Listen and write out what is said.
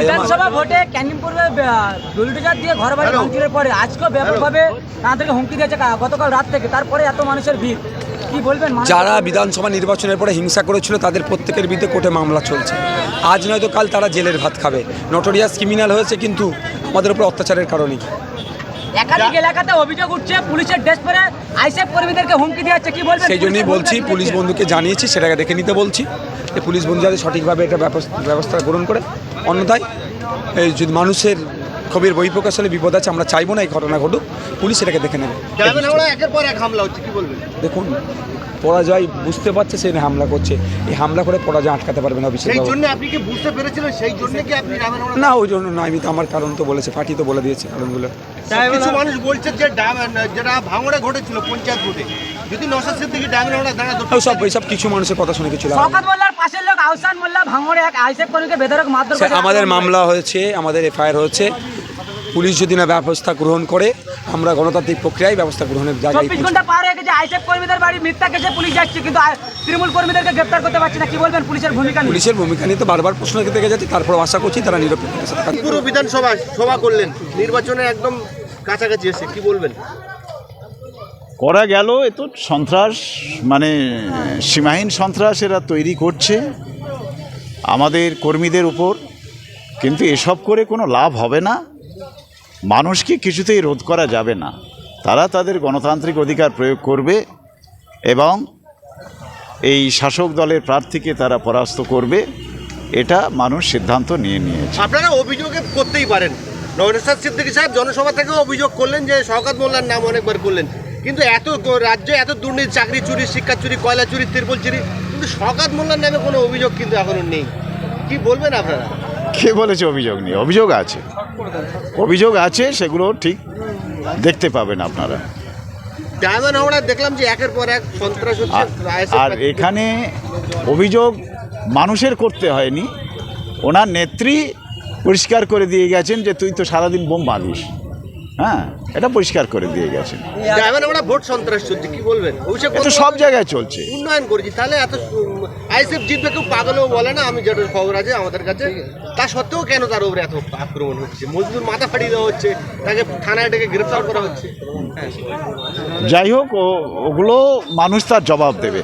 বিধানসভা ভোটে ক্যান্টিন পূর্বে বুলডোজার দিয়ে ঘর বাড়ি ভাঙচুরের পরে আজকেও ব্যাপকভাবে তাদেরকে হুমকি দিয়েছে গতকাল রাত থেকে। তারপরে এত মানুষের ভিড়। কি বলবেন যারা বিধানসভা নির্বাচনের পরে হিংসা করেছিল তাদের প্রত্যেকের বিরুদ্ধে কোর্টে মামলা চলছে। আজ নয়তো কাল তারা জেলের ভাত খাবে। নটোরিয়াস ক্রিমিনাল হয়েছে কিন্তু আমাদের উপর অত্যাচারের কারণেই। একাধিক এলাকাতে অভিযোগ উঠছে পুলিশের ড্রেস পরে আইসেফ কর্মীদেরকে হুমকি দিয়ে যাচ্ছে কি বলবেন সেই জন্যই বলছি পুলিশ বন্ধুকে জানিয়েছি সেটাকে দেখে নিতে বলছি যে পুলিশ বন্ধু যাতে সঠিকভাবে এটা ব্যবস- ব্যবস্থা গ্রহণ করে। অন্যথায় এই যদি মানুষের ক্ষোভের বহিঃপ্রকাশ হলে বিপদ আছে আমরা চাইব না এই ঘটনা ঘটুক পুলিশ এটাকে দেখে নেবে। ডায়মন্ড হাওড়া একের পর এক হামলা হচ্ছে কি বলবেন? দেখুন পরাজয় বুঝতে পারছে সে হামলা করছে এই হামলা করে পরাজয় আটকাতে পারবে না অভিষেক সেই জন্য আপনি কি বুঝতে পেরেছিলেন? সেই জন্য কি আপনি ডায়মন্ড না ওই জন্য না আমি তো আমার কারণ তো বলেছে পার্টি তো বলে দিয়েছে কারণগুলো। কিছু মানুষ বলছে যে যেটা ভাঙড়ে ঘটেছিল পঞ্চায়েত ভোটে যদি সিদ্দিকি সব কিছু মানুষের কথা শুনে কিছু পাশের লোক আহসান মোল্লা ভাঙড়ে এক আইসেফ কর্মীকে বেদরক মারধর আমাদের মামলা হয়েছে আমাদের এফআইআর হয়েছে পুলিশ যদি না ব্যবস্থা গ্রহণ করে আমরা গণতান্ত্রিক প্রক্রিয়ায় ব্যবস্থা গ্রহণের জায়গায় চব্বিশ ঘণ্টা পার হয়ে গেছে। আইসেফ কর্মীদের বাড়ি মিথ্যা কেসে পুলিশ যাচ্ছে কিন্তু তৃণমূল কর্মীদেরকে গ্রেপ্তার করতে পারছে না। কি বলবেন পুলিশের ভূমিকা নিয়ে? পুলিশের ভূমিকা নিয়ে তো বারবার প্রশ্ন থেকে যাচ্ছে তারপর আশা করছি তারা নিরপেক্ষ পুরো বিধানসভা সভা করলেন নির্বাচনে একদম কাছাকাছি এসে কি বলবেন? করা গেল এ তো সন্ত্রাস মানে সীমাহীন সন্ত্রাস এরা তৈরি করছে আমাদের কর্মীদের উপর কিন্তু এসব করে কোনো লাভ হবে না। মানুষকে কিছুতেই রোধ করা যাবে না। তারা তাদের গণতান্ত্রিক অধিকার প্রয়োগ করবে এবং এই শাসক দলের প্রার্থীকে তারা পরাস্ত করবে। এটা মানুষ সিদ্ধান্ত নিয়ে নিয়েছে। আপনারা অভিযোগে করতেই পারেন। নরেশ্বর সিদ্দিকী সাহেব জনসভা থেকেও অভিযোগ করলেন যে শওকত মোল্লার নাম অনেকবার করলেন। কিন্তু এত রাজ্যে এত দুর্নীতি চাকরি চুরি শিক্ষা চুরি কয়লা চুরি তিরপল চুরি কিন্তু শওকত মোল্লার নামে কোনো অভিযোগ কিন্তু এখনও নেই। কি বলবেন আপনারা? কে বলেছে অভিযোগ নেই? অভিযোগ আছে। অভিযোগ আছে সেগুলো ঠিক দেখতে পাবেন আপনারা। ডায়মন্ড হাওড়া দেখলাম যে একের পর এক সন্ত্রাস আর- আর এখানে অভিযোগ মানুষের করতে হয়নি। ওনার নেত্রী পরিষ্কার করে দিয়ে গেছেন যে তুই তো সারাদিন বোম বাঁধিস হ্যাঁ এটা পরিষ্কার করে দিয়ে গেছেন হাওড়া ভোট সন্ত্রাস চলছে কি বলবেন? অভিষেক এটা সব জায়গায় চলছে। উন্নয়ন করেছি তাহলে এত আইসিএফ জিতবে কেউ পাগলেও বলে না আমি যেটা খবর আছে আমাদের কাছে। তা সত্ত্বেও কেন তার উপরে এত আক্রমণ হচ্ছে? মজদুর মাথা ফাটিয়ে দেওয়া হচ্ছে তাকে থানায় ডেকে গ্রেফতার করা হচ্ছে। যাই হোক ও- ওগুলো মানুষ তার জবাব দেবে।